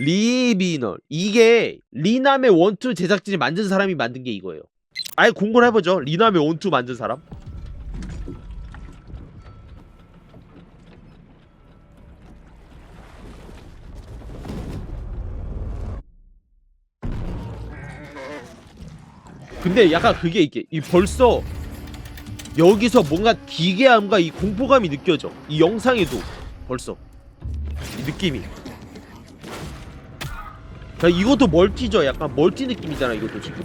리비널 이게 리남의 원투 제작진이 만든 사람이 만든 게 이거예요. 아예 공부를 해보죠. 리남의 원투 만든 사람. 근데 약간 그게 이게 이 벌써 여기서 뭔가 기괴함과 이 공포감이 느껴져. 이 영상에도 벌써. 이 느낌이 야, 이것도 멀티죠. 약간 멀티 느낌이잖아 이것도 지금.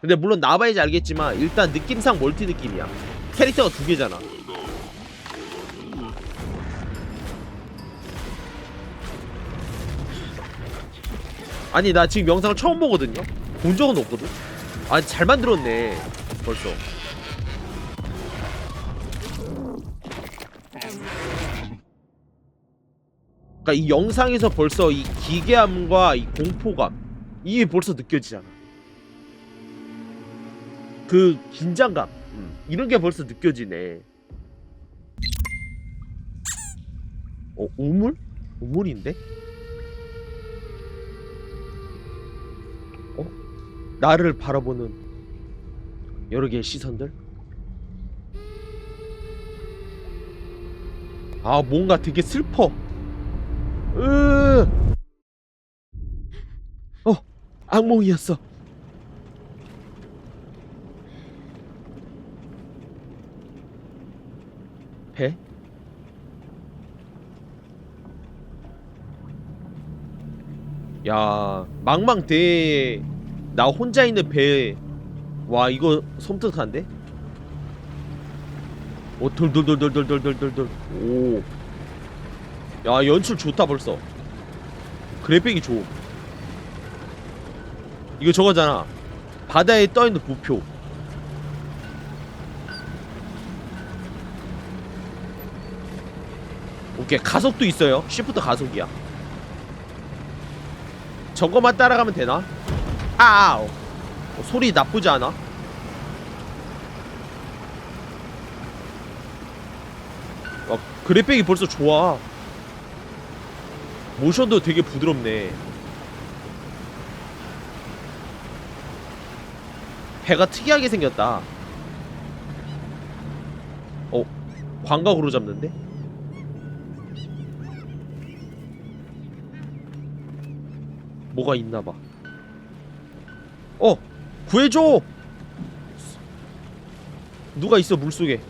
근데 물론 나봐야지 알겠지만 일단 느낌상 멀티 느낌이야. 캐릭터가 두 개잖아. 아니 나 지금 영상을 처음 보거든요? 본 적은 없거든? 아잘 만들었네. 벌써 그러니까 이 영상에서 벌써 이 기괴함과 이 공포감 이게 벌써 느껴지잖아 그 긴장감 음, 이런 게 벌써 느껴지네 어 우물? 우물인데? 어? 나를 바라보는 여러 개의 시선들? 아 뭔가 되게 슬퍼 으. 어, 악몽이었어. 배? 야, 망망대해 나 혼자 있는 배. 와, 이거 섬뜩한데? 오, 돌돌돌돌돌돌돌돌. 오. 야 연출 좋다 벌써. 그래픽이 좋음. 이거 저거잖아. 바다에 떠있는 부표. 오케이 가속도 있어요. 시프트 가속이야. 저거만 따라가면 되나? 아우. 어, 소리 나쁘지 않아? 어, 그래픽이 벌써 좋아 모션도 되게 부드럽네. 배가 특이하게 생겼다. 어, 광각으로 잡는데? 뭐가 있나봐. 어, 구해줘! 누가 있어, 물속에.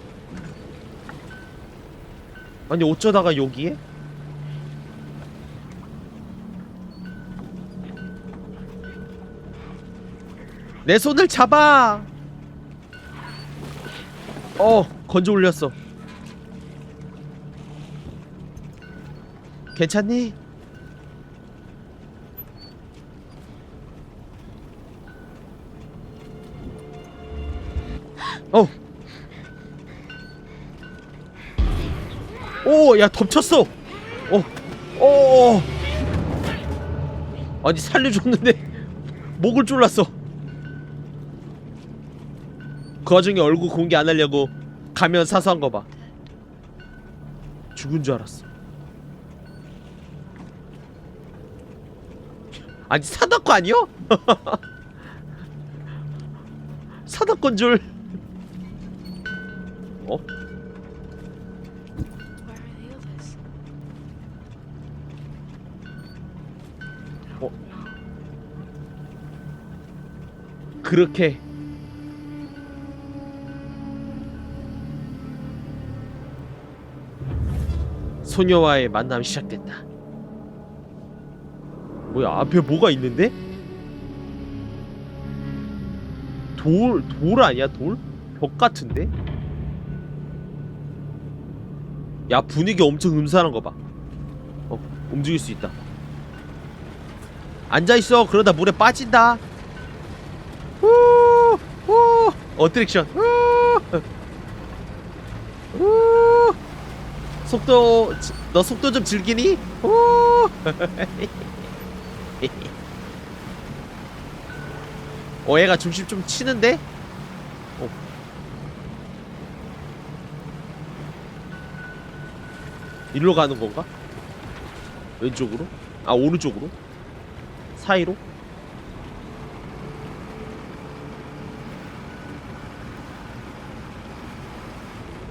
아니, 어쩌다가 여기에? 내 손을 잡아. 어, 건져 올렸어. 괜찮니? 어. 오, 야 덮쳤어. 어, 어. 아니 살려줬는데 목을 졸랐어. 그 와중에 얼굴 공개 안 하려고 가면 사서 한 거 봐. 죽은 줄 알았어. 아니 사다코 아니요? 사다건 줄. 어? Others? 그렇게 소녀와의 만남이 시작됐다. 뭐야 앞에 뭐가 있는데? 돌, 돌 아니야 돌? 벽 같은데? 야 분위기 엄청 음산한 거 봐. 어 움직일 수 있다. 앉아 있어 그러다 물에 빠진다. 후, 후, 어트랙션. 후, 후. 속도, 지- 너 속도 좀 즐기니? 후. 어, 얘가 중심 좀 치는데? 어. 일로 가는 건가? 왼쪽으로? 아 오른쪽으로? 사이로?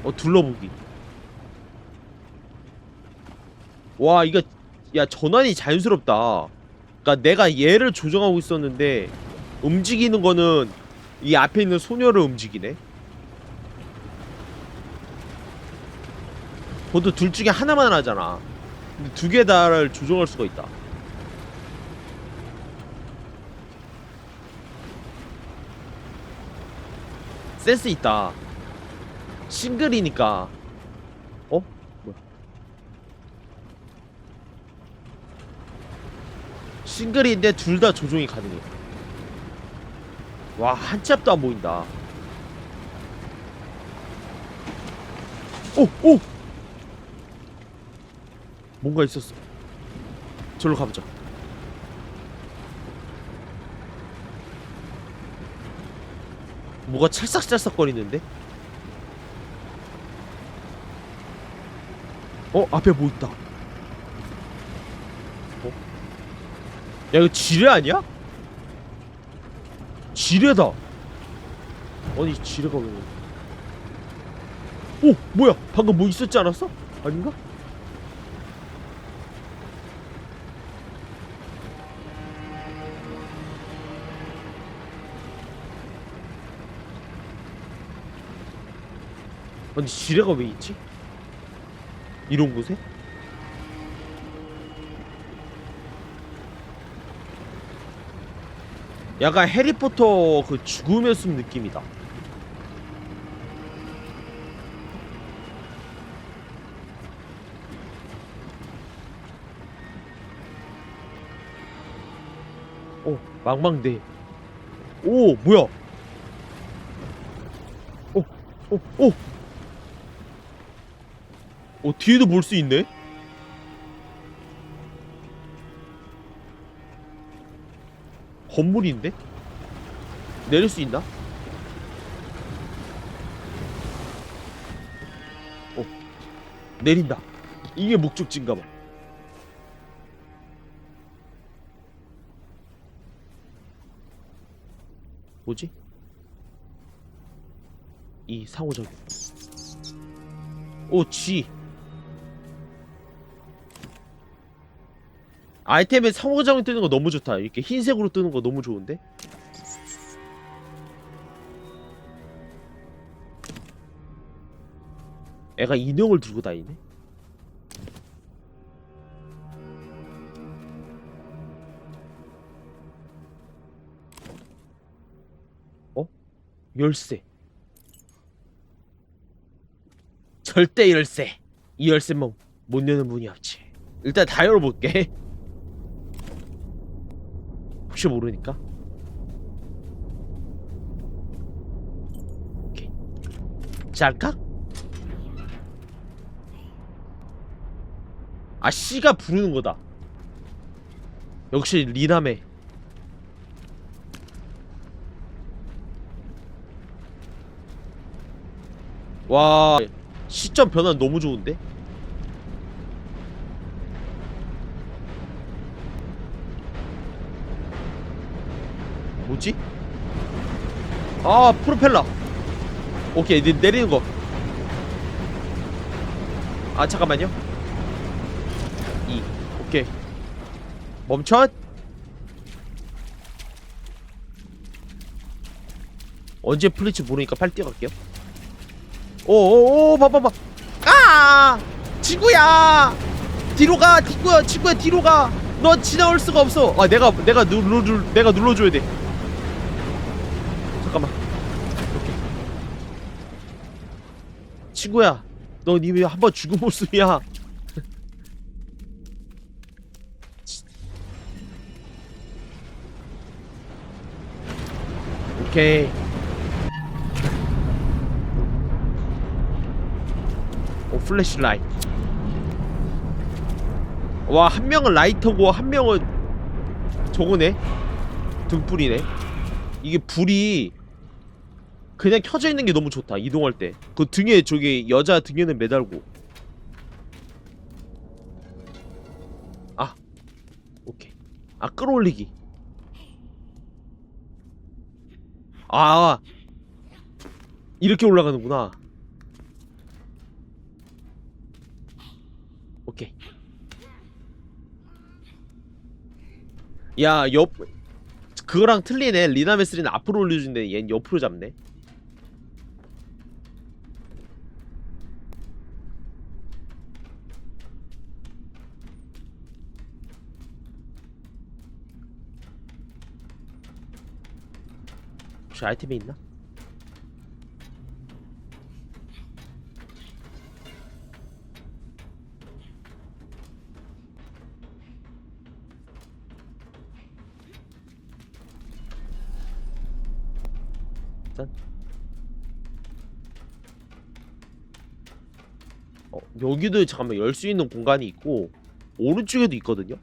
어 둘러보기 와 이거 야 전환이 자연스럽다. 그니까 내가 얘를 조정하고 있었는데 움직이는 거는 이 앞에 있는 소녀를 움직이네. 보통 둘 중에 하나만 하잖아. 근데 두 개 다를 조정할 수가 있다. 센스 있다. 싱글이니까 어? 뭐야 싱글인데 둘 다 조종이 가능해 와 한치 앞도 안 보인다 오! 오! 뭔가 있었어 저로 가보자 뭐가 찰싹찰싹 거리는데? 어? 앞에 뭐 있다 야 이거 지뢰 아니야? 지뢰다 아니 지뢰가 왜 오! 뭐야 방금 뭐 있었지 않았어? 아닌가? 아니 지뢰가 왜 있지? 이런 곳에? 약간 해리포터 그 죽음의 숲 느낌이다. 오, 망망대. 오, 뭐야? 오, 오, 오! 어 뒤에도 볼 수 있네? 건물인데? 내릴 수 있나? 어 내린다 이게 목적지인가봐 뭐지? 이 상호작용 오 G 아이템에 상호작용 뜨는 거 너무 좋다. 이렇게 흰색으로 뜨는 거 너무 좋은데? 애가 인형을 들고 다니네? 어? 열쇠. 절대 열쇠. 이 열쇠만 못 여는 문이 없지. 일단 다 열어볼게. 혹시 모르니까 오케이 짤까? 아 씨가 부르는 거다 역시 리남의 와 시점 변화 너무 좋은데? 뭐지? 아 프로펠러. 오케이 내, 내리는 거 아 잠깐만요. 이 오케이. 멈춰. 언제 풀릴지 모르니까 빨리 뛰어갈게요. 오오오 봐봐봐 아! 친구야! 뒤로 가 친구야 친구야 뒤로 가너 지나올 수가 없어. 아 내가 내가 눌러 내가 눌러줘야 돼 잠깐만 오케이 친구야. 너 님이 한번 죽은 모습이야? 오케이. 오 플래시 라이트. 와 한 명은 라이터고 한 명은 저거네. 등불이네. 이게 불이 그냥 켜져 있는 게 너무 좋다 이동할 때. 그 등에 저기 여자 등에는 매달고. 아아 끌어올리기. 아 이렇게 올라가는구나. 오케이. 야옆 그거랑 틀리네. 리나메스리는 앞으로 올려준대 얜 옆으로 잡네 혹시 아이템이 있나? 짠. 어, 여기도 잠깐만 열 수 있는 공간이 있고 오른쪽에도 있거든요.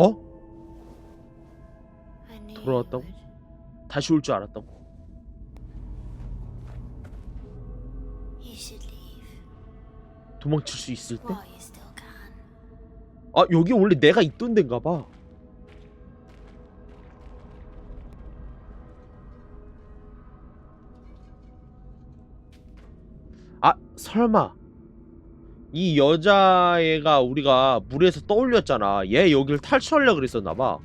어? 돌아왔다고? 다시 올 줄 알았다고. 도망칠 수 있을 때? 아 여기 원래 내가 있던 데인가 봐. 아 설마 이 여자애가 우리가 물에서 떠올렸잖아. 얘 여길 탈출하려 그랬었나 봐.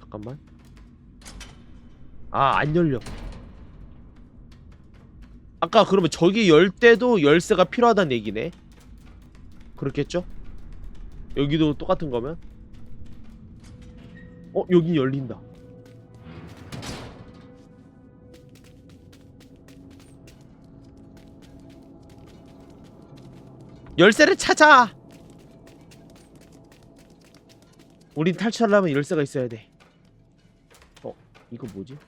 잠깐만. 아, 안 열려. 아까 그러면 저기 열 때도 열쇠가 필요하다는 얘기네. 그렇겠죠? 여기도 똑같은 거면? 어, 여기 열린다. 열쇠를 찾아! 우린 탈출하려면 열쇠가 있어야 돼. 어, 이거 뭐지?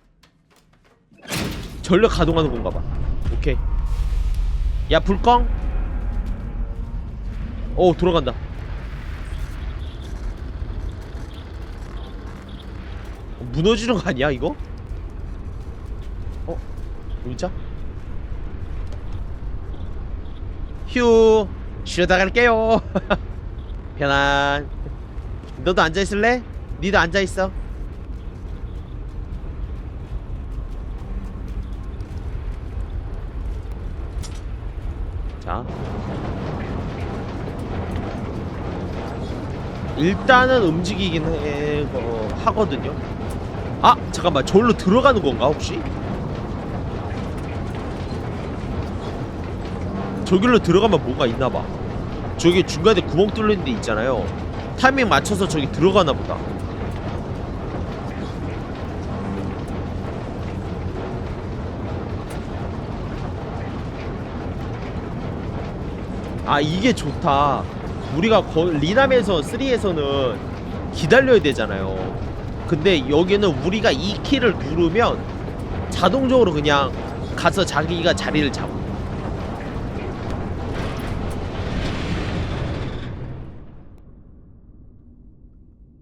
전력 가동하는 건가 봐. 오케이. 야, 불광. 오, 돌아간다. 어, 무너지는 거 아니야, 이거? 어? 의자? 휴, 쉬다 갈게요. 편안. 너도 앉아 있을래? 니도 앉아 있어. 자. 일단은 움직이긴 해, 어, 하거든요. 아, 잠깐만. 저기로 들어가는 건가, 혹시? 저길로 들어가면 뭐가 있나 봐. 저기 중간에 구멍 뚫린 데 있잖아요. 타이밍 맞춰서 저기 들어가나 보다. 아 이게 좋다. 우리가 거, 리남에서 3에서는 기다려야 되잖아요. 근데 여기는 우리가 이 키를 누르면 자동적으로 그냥 가서 자기가 자리를 잡아.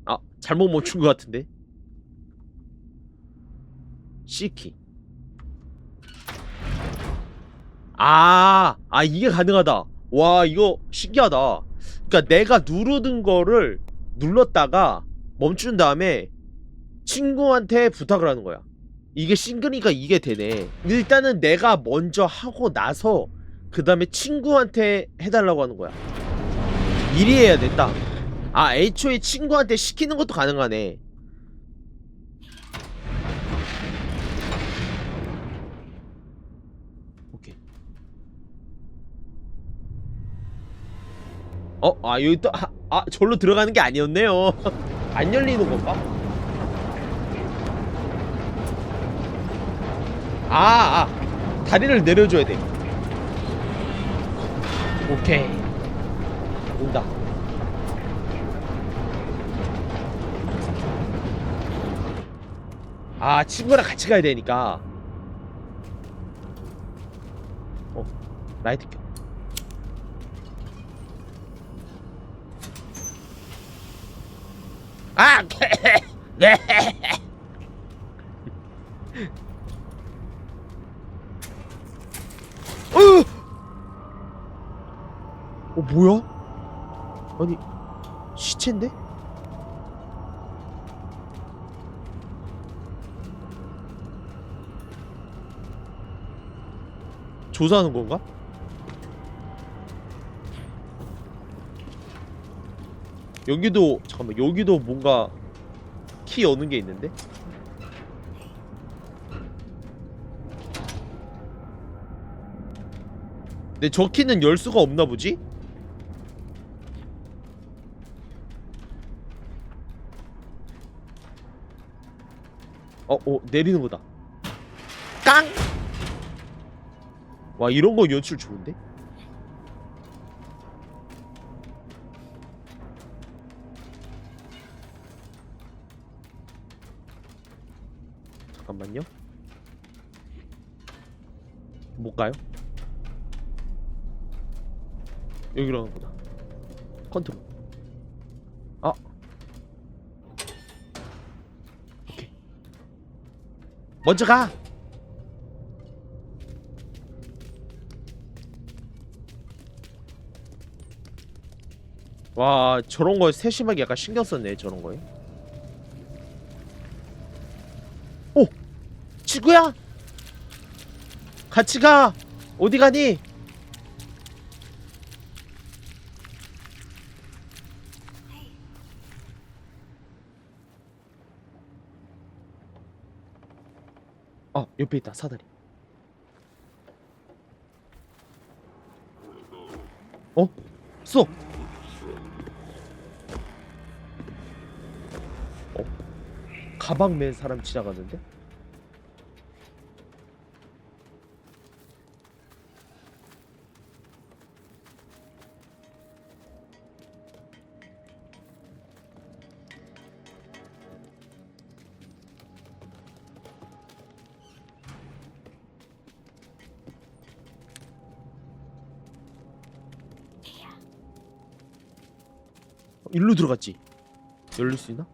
아 잘못 멈춘 것 같은데 C키 아, 아 이게 가능하다 와 이거 신기하다 그니까 내가 누르던 거를 눌렀다가 멈춘 다음에 친구한테 부탁을 하는 거야. 이게 싱글이니까 이게 되네. 일단은 내가 먼저 하고 나서 그 다음에 친구한테 해달라고 하는 거야. 미리 해야 됐다. 아 애초에 친구한테 시키는 것도 가능하네 오케이 어? 아 여기 또 아, 아 절로 들어가는 게 아니었네요. 안 열리는 건가? 아, 아 다리를 내려줘야 돼. 오케이. 온다. 아 친구랑 같이 가야 되니까. 라이트 켜. 아! 네. 으! 어 뭐야? 아니 시체인데? 조사하는 건가? 여기도 잠깐만 여기도 뭔가 키 여는 게 있는데? 근데 저 키는 열 수가 없나 보지? 어, 어, 내리는 거다. 깡! 와, 이런 거 연출 좋은데? 못 가요? 여기로 가는 거다. 컨트롤. 아. 오케이. 먼저 가. 와, 저런 거에 세심하게 약간 신경 썼네, 저런 거에. 오! 친구야! 같이 가! 어디 가니? 아 옆에 있다 사다리 어? 쏘! 어? 가방 맨 사람 지나가는데? 일로 들어갔지? 열릴 수 있나?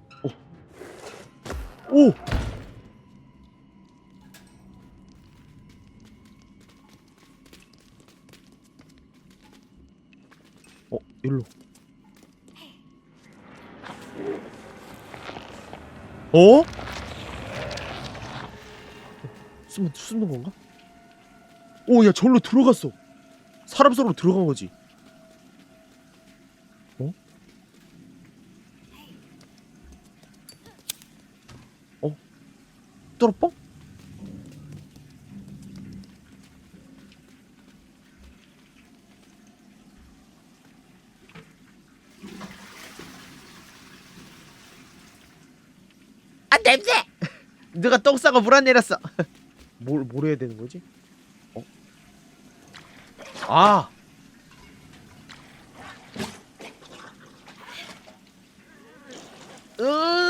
오! 오! 어, 일로. 어? 숨은 숨는 건가? 오, 야, 절로 들어갔어. 사람 속으로 들어간 거지. 냄새! 누가 똥 싸고 물 안 내렸어. 뭘, 뭘 해야 되는 거지? 어? 아!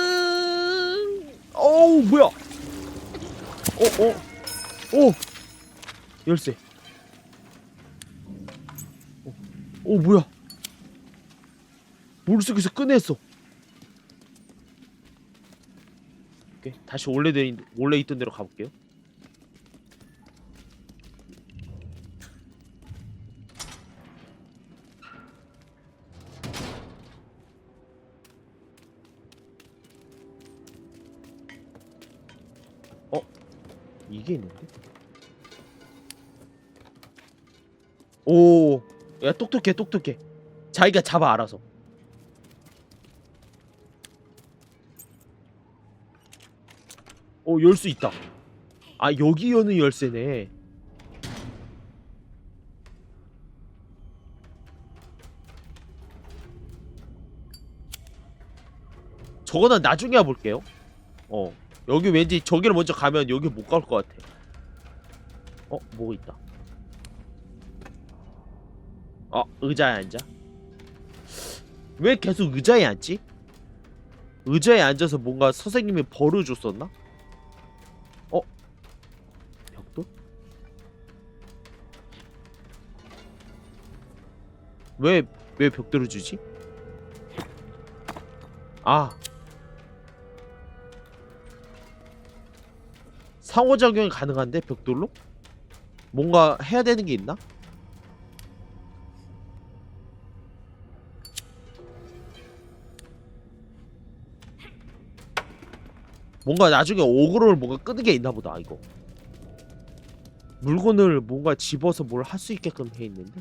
음, 어우 뭐야? 어, 어, 오, 열쇠. 어, 오 뭐야? 물 속에서 꺼냈어. 오케이, 다시 원래 되 원래 있던 대로 가볼게요. 어? 이게 있는데? 오, 야 똑똑해, 똑똑해. 자기가 잡아 알아서. 어, 열수 있다. 아, 여기 여는 열쇠네. 저거는 나중에 해볼게요. 어. 여기 왠지 저기를 먼저 가면 여기 못 갈 것 같아. 어, 뭐 있다. 어, 의자에 앉아. 왜 계속 의자에 앉지? 의자에 앉아서 뭔가 선생님이 벌을 줬었나? 왜 왜 벽돌을 주지? 아 상호작용이 가능한데 벽돌로? 뭔가 해야 되는 게 있나? 뭔가 나중에 오그로를 뭔가 끄는 게 있나 보다 이거 물건을 뭔가 집어서 뭘 할 수 있게끔 해 있는데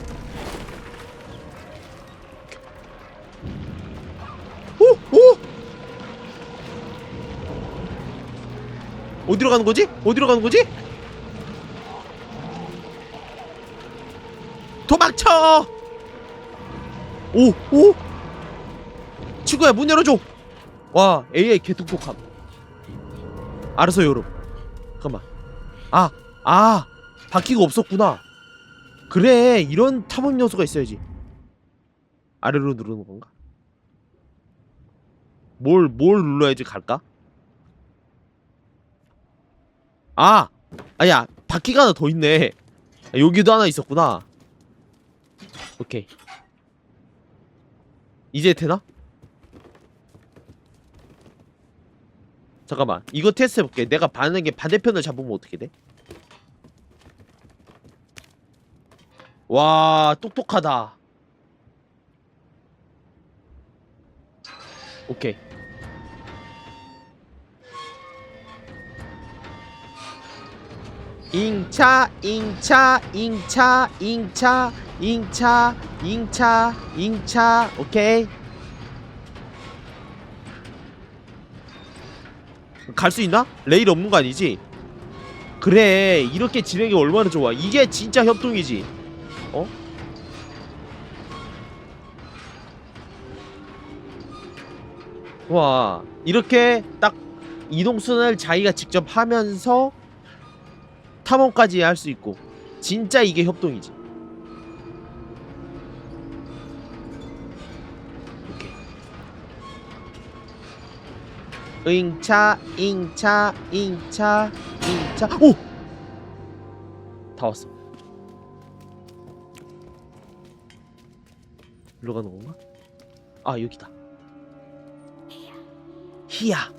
어디로 가는 거지? 어디로 가는 거지? 도망쳐! 오! 오! 친구야 문 열어줘! 와 AI 개똑똑함 알아서 열어 잠깐만 아! 아! 바퀴가 없었구나 그래 이런 탐험 요소가 있어야지 아래로 누르는 건가? 뭘, 뭘 눌러야지 갈까? 아! 아야, 바퀴가 하나 더 있네. 아, 여기도 하나 있었구나. 오케이. 이제 되나? 잠깐만, 이거 테스트 해볼게. 내가 반응에 반대편을 잡으면 어떻게 돼? 와, 똑똑하다. 오케이. 잉차 잉차 잉차 잉차 잉차 잉차 잉차 오케이 갈 수 있나? 레일 없는 거 아니지? 그래 이렇게 진행이 얼마나 좋아 이게 진짜 협동이지 어? 와 이렇게 딱 이동순환을 자기가 직접 하면서 탐험까지 할 수 있고 진짜 이게 협동이지. 잉차 잉차 잉차 잉차. 오! 다 왔어. 일로 가는 건가? 아 여기다. 히야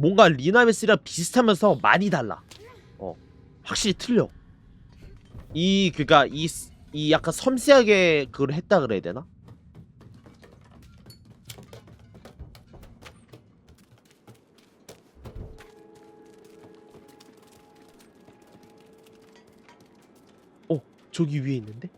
뭔가 리나메스랑 비슷하면서 많이 달라. 어, 확실히 틀려. 이 그니까 이, 스- 이 약간 섬세하게 그걸 했다 그래야 되나? 어, 저기 위에 있는데?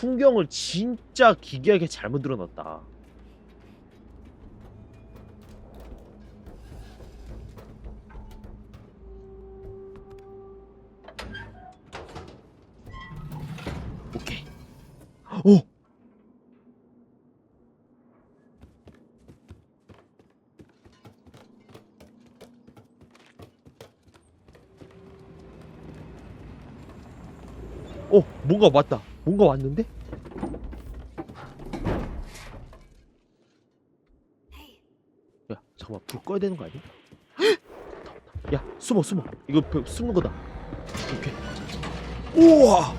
풍경을 진짜 기괴하게 잘 만들어 놨다. 오케이. 오. 어 뭔가 왔다. 뭔가 왔는데? 야 잠깐만 불 꺼야 되는 거 아니야? 헉! 야 숨어 숨어 이거 벽 숨는 거다 오케이 우와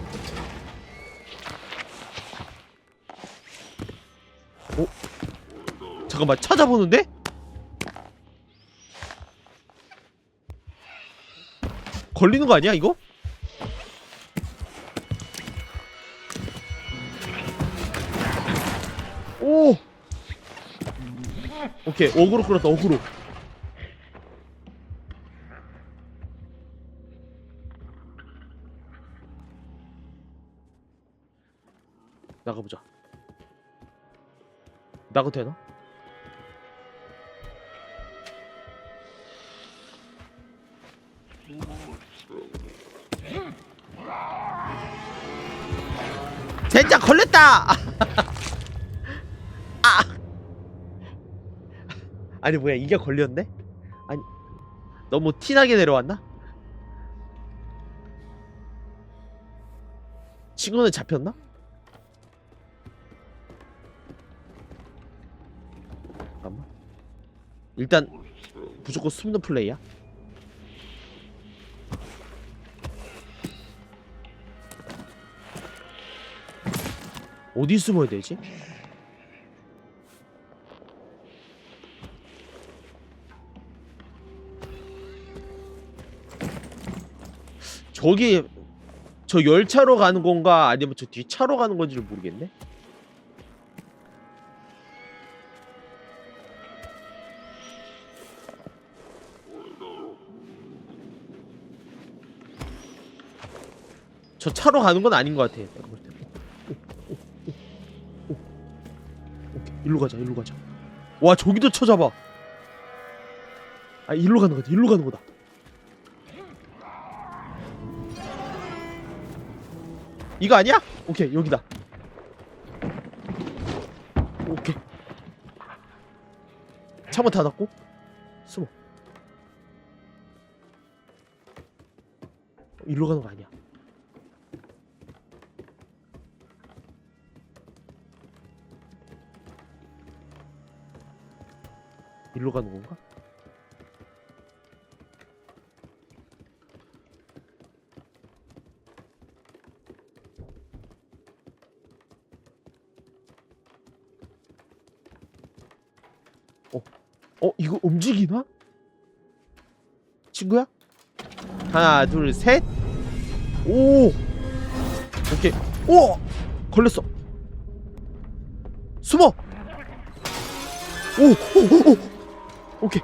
어? 잠깐만 찾아보는데? 걸리는 거 아니야 이거? 오케이 어그로 끌었다 어그로 나가보자 나가도 되나? 젠장 걸렸다! 아! 아니 뭐야 이게 걸렸네? 아니 너무 티나게 내려왔나? 친구는 잡혔나? 잠깐만 일단 무조건 숨는 플레이야 어디 숨어야 되지? 저기 저 열차로 가는 건가 아니면 저 뒷차로 가는 건지를 모르겠네. 저 차로 가는 건 아닌 것 같아. 일로 가자, 일로 가자. 와, 저기도 쳐잡아. 아, 일로 가는 거다, 일로 가는 거다. 이거 아니야? 오케이, 여기다. 오케이. 창문 닫았고, 숨어. 어, 일로 가는 거 아니야? 일로 가는 건가? 어, 어, 이거 움직이나? 친구야? 하나, 둘, 셋. 오, 오케이. 오, 걸렸어. 숨어. 오, 오, 오, 오. 오케이.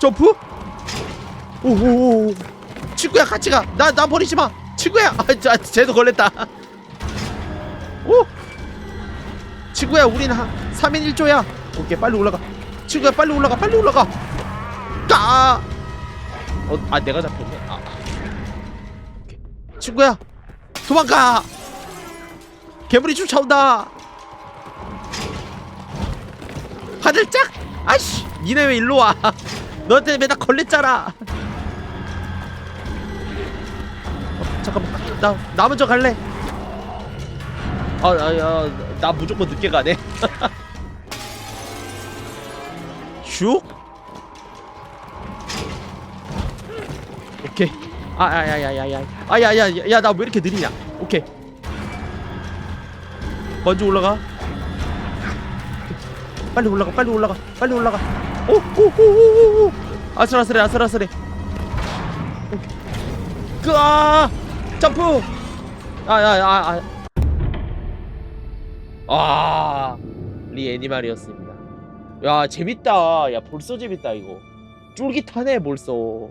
점프. 오, 오, 오. 친구야, 같이 가. 나, 나 버리지 마. 친구야. 아, 자, 쟤도 걸렸다. 오. 친구야, 우린 한 3인 1조야. 오케이, 빨리 올라가. 친구야, 빨리 올라가. 빨리 올라가. 까. 어, 아, 내가 잡혔네. 아. 오케이. 친구야, 도망가. 괴물이 쫓아온다. 화들짝. 아이씨, 니네 왜 일로 와? 너한테 맨날 걸렸잖아. 어, 잠깐만, 나, 나 먼저 갈래. 아, 아, 야, 나 무조건 늦게 가네. 슉. 오케이. 아, 아, 야, 야, 야, 야, 아, 야, 야, 야, 나 왜 이렇게 느리냐? 오케이. 먼저 올라가. 빨리 올라가 빨리 올라가 빨리 올라가 오오오오오 아슬아슬해 아슬아슬해 끄아 점프 아야야아 아, 리 애니말이었습니다 야 재밌다. 야 벌써 재밌다 이거. 쫄깃하네 벌써